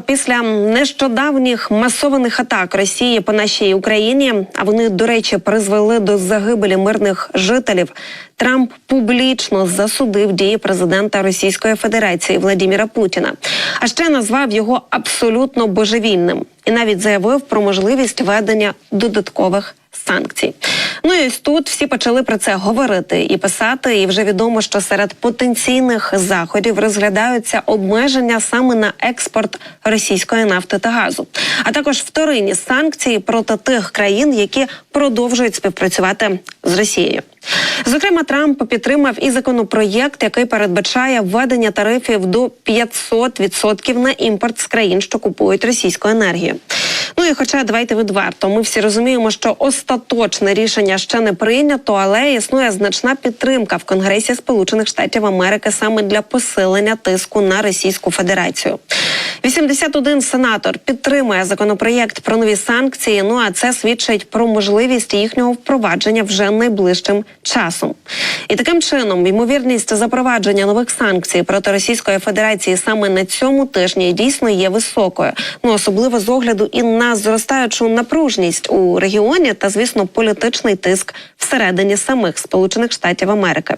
Після нещодавніх масованих атак Росії по нашій Україні, а вони, до речі, призвели до загибелі мирних жителів. Трамп публічно засудив дії президента Російської Федерації Владіміра Путіна, а ще назвав його абсолютно божевільним і навіть заявив про можливість введення додаткових санкцій. Ну і ось тут всі почали про це говорити і писати. І вже відомо, що серед потенційних заходів розглядаються обмеження саме на експорт російської нафти та газу, а також вторинні санкції проти тих країн, які продовжують співпрацювати з Росією. Зокрема, Трамп підтримав і законопроєкт, який передбачає введення тарифів до 500% на імпорт з країн, що купують російську енергію. Ну і хоча давайте відверто, ми всі розуміємо, що остаточне рішення ще не прийнято, але існує значна підтримка в Конгресі Сполучених Штатів Америки саме для посилення тиску на Російську Федерацію. 81 сенатор підтримує законопроєкт про нові санкції. Ну а це свідчить про можливість їхнього впровадження вже найближчим часом. І таким чином ймовірність запровадження нових санкцій проти Російської Федерації саме на цьому тижні дійсно є високою. Ну особливо з огляду і на зростаючу напружність у регіоні та, звісно, політичний тиск всередині самих Сполучених Штатів Америки.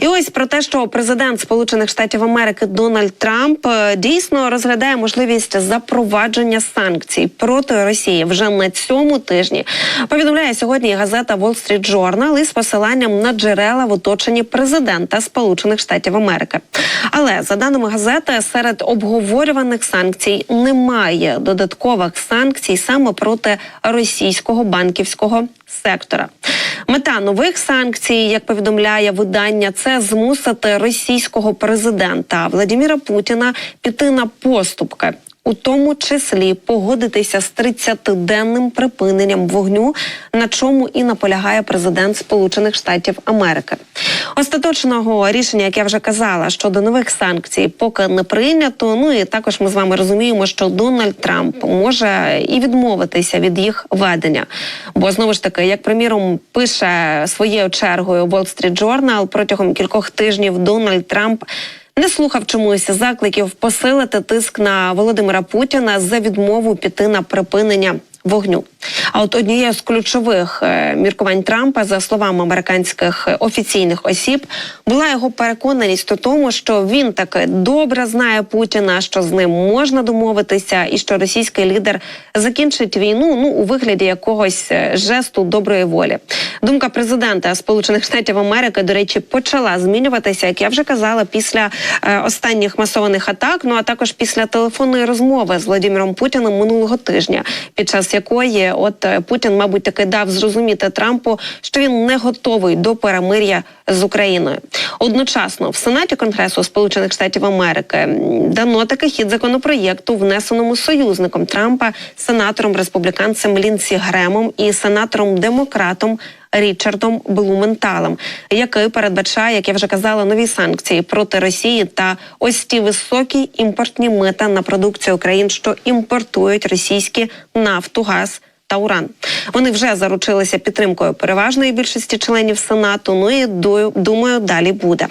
І ось про те, що президент Сполучених Штатів Америки Дональд Трамп е, дійсно розглядає можливість запровадження санкцій проти Росії вже на цьому тижні. Повідомляє сьогодні газета Wall Street Journal із посиланням на джерела в оточенні президента Сполучених Штатів Америки. Але за даними газети, серед обговорюваних санкцій немає додаткових санкцій саме проти російського банківського сектора. Мета нових санкцій, як повідомляє видання, це змусити російського президента Владіміра Путіна піти на поступки. У тому числі погодитися з 30-денним припиненням вогню, на чому і наполягає президент Сполучених Штатів Америки. Остаточного рішення, як я вже казала, щодо нових санкцій, поки не прийнято. Ну і також ми з вами розуміємо, що Дональд Трамп може і відмовитися від їх ведення. Бо знову ж таки, як приміром, пише своєю чергою Wall Street Journal, протягом кількох тижнів Дональд Трамп. Не слухав чомусь закликів посилити тиск на Володимира Путіна за відмову піти на припинення вогню. А от однією з ключових е, міркувань Трампа, за словами американських офіційних осіб, була його переконаність у тому, що він таки добре знає Путіна, що з ним можна домовитися, і що російський лідер закінчить війну ну у вигляді якогось е, жесту доброї волі. Думка президента Сполучених Штатів Америки, до речі, почала змінюватися, як я вже казала, після е, останніх масованих атак. Ну а також після телефонної розмови з Владимиром Путіним минулого тижня, під час якої от е, Путін, мабуть, таки дав зрозуміти Трампу, що він не готовий до перемир'я з Україною. Одночасно в Сенаті Конгресу Сполучених Штатів Америки дано такий хід законопроєкту, внесеному союзником Трампа, сенатором республіканцем Лінсі Гремом і сенатором демократом. Річардом Блументалем, який передбачає, як я вже казала, нові санкції проти Росії та ось ті високі імпортні мита на продукцію країн, що імпортують російські нафту, газ та уран. Вони вже заручилися підтримкою переважної більшості членів Сенату. Ну і ду- думаю, далі буде.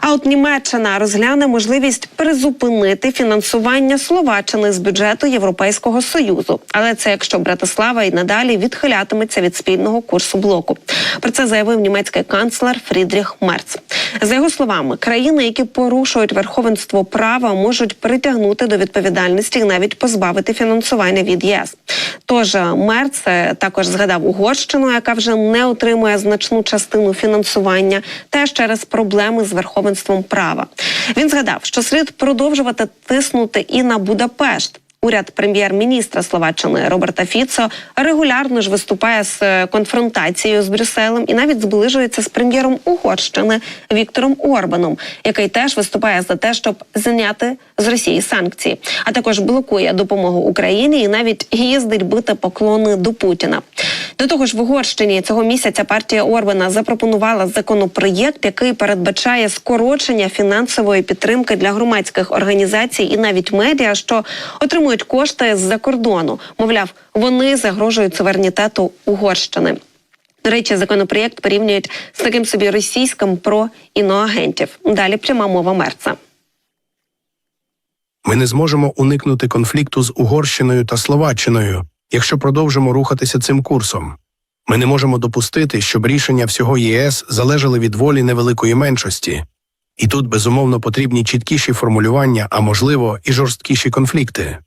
А от Німеччина розгляне можливість призупинити фінансування Словаччини з бюджету Європейського союзу. Але це якщо Братислава і надалі відхилятиметься від спільного курсу блоку. Про це заявив німецький канцлер Фрідріх Мерц. За його словами, країни, які порушують верховенство права, можуть притягнути до відповідальності і навіть позбавити фінансування від ЄС. Тож Мерц це також згадав Угорщину, яка вже не отримує значну частину фінансування, теж через проблеми з верховенством права. Він згадав, що слід продовжувати тиснути і на Будапешт. Уряд прем'єр-міністра Словаччини Роберта Фіцо регулярно ж виступає з е, конфронтацією з Брюсселем і навіть зближується з прем'єром Угорщини Віктором Орбаном, який теж виступає за те, щоб зняти з Росії санкції, а також блокує допомогу Україні і навіть їздить бити поклони до Путіна. До того ж, в Угорщині цього місяця партія Орбана запропонувала законопроєкт, який передбачає скорочення фінансової підтримки для громадських організацій і навіть медіа, що отримують кошти з-за кордону. Мовляв, вони загрожують суверенітету Угорщини. До речі, законопроєкт порівнюють з таким собі російським про іноагентів. Далі пряма мова мерца. Ми не зможемо уникнути конфлікту з Угорщиною та Словаччиною, якщо продовжимо рухатися цим курсом. Ми не можемо допустити, щоб рішення всього ЄС залежали від волі невеликої меншості. І тут, безумовно, потрібні чіткіші формулювання, а можливо, і жорсткіші конфлікти.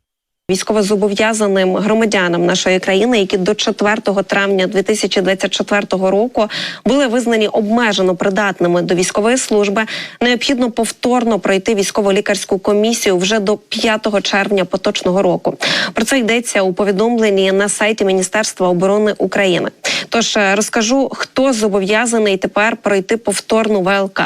Військовозобов'язаним громадянам нашої країни, які до 4 травня 2024 року були визнані обмежено придатними до військової служби, необхідно повторно пройти військово-лікарську комісію вже до 5 червня поточного року. Про це йдеться у повідомленні на сайті Міністерства оборони України. Тож е, розкажу, хто зобов'язаний тепер пройти повторну ВЛК.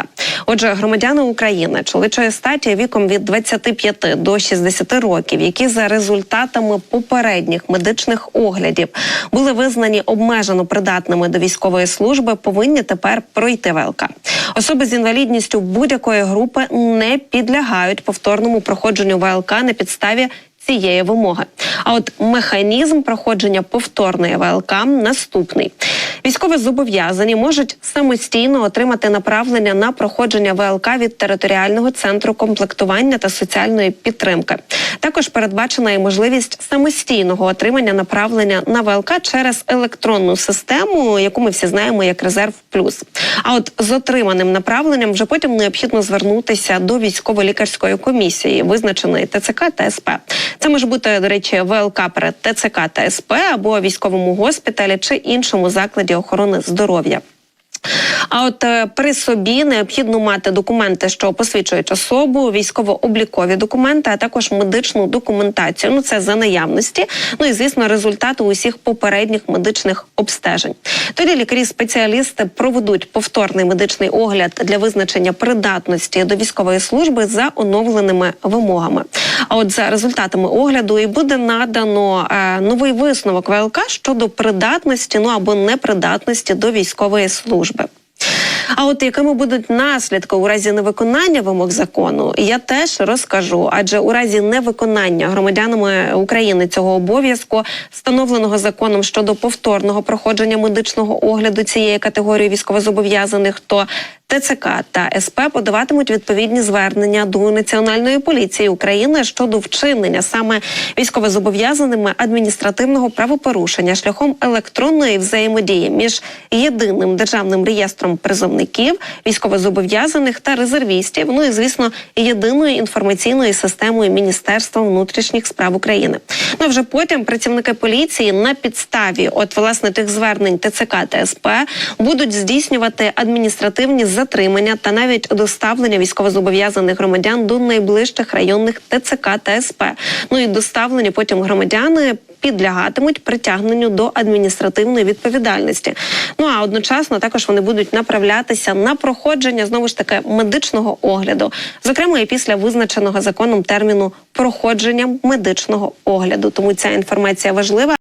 Отже, громадяни України чоловічої статі віком від 25 до 60 років, які за результатами попередніх медичних оглядів були визнані обмежено придатними до військової служби, повинні тепер пройти ВЛК. Особи з інвалідністю будь-якої групи не підлягають повторному проходженню ВЛК на підставі цієї вимоги. А от механізм проходження повторної ВЛК наступний. Військові зобов'язані можуть самостійно отримати направлення на проходження ВЛК від територіального центру комплектування та соціальної підтримки. Також передбачена і можливість самостійного отримання направлення на ВЛК через електронну систему, яку ми всі знаємо як резерв плюс. А от з отриманим направленням вже потім необхідно звернутися до військово-лікарської комісії, визначеної ТЦК та СП. Це може бути, до речі, ВЛК перед ТЦК та СП або військовому госпіталі чи іншому закладі охорони здоров'я. А от е, при собі необхідно мати документи, що посвідчують особу, військово-облікові документи, а також медичну документацію. Ну це за наявності. Ну і звісно, результати усіх попередніх медичних обстежень. Тоді лікарі-спеціалісти проведуть повторний медичний огляд для визначення придатності до військової служби за оновленими вимогами. А от за результатами огляду і буде надано е, новий висновок ВЛК щодо придатності, ну або непридатності до військової служби. А от якими будуть наслідки у разі невиконання вимог закону, я теж розкажу. Адже у разі невиконання громадянами України цього обов'язку, встановленого законом щодо повторного проходження медичного огляду цієї категорії військовозобов'язаних, то ТЦК та СП подаватимуть відповідні звернення до Національної поліції України щодо вчинення саме військовозобов'язаними адміністративного правопорушення шляхом електронної взаємодії між єдиним державним реєстром призовників, військовозобов'язаних та резервістів. Ну і звісно, єдиною інформаційною системою Міністерства внутрішніх справ України. Ну вже потім працівники поліції на підставі от власне тих звернень ТЦК та СП будуть здійснювати адміністративні затримання та навіть доставлення військовозобов'язаних громадян до найближчих районних ТЦК та СП. Ну і доставлені потім громадяни. Підлягатимуть притягненню до адміністративної відповідальності. Ну а одночасно також вони будуть направлятися на проходження знову ж таки медичного огляду, зокрема і після визначеного законом терміну проходження медичного огляду. Тому ця інформація важлива.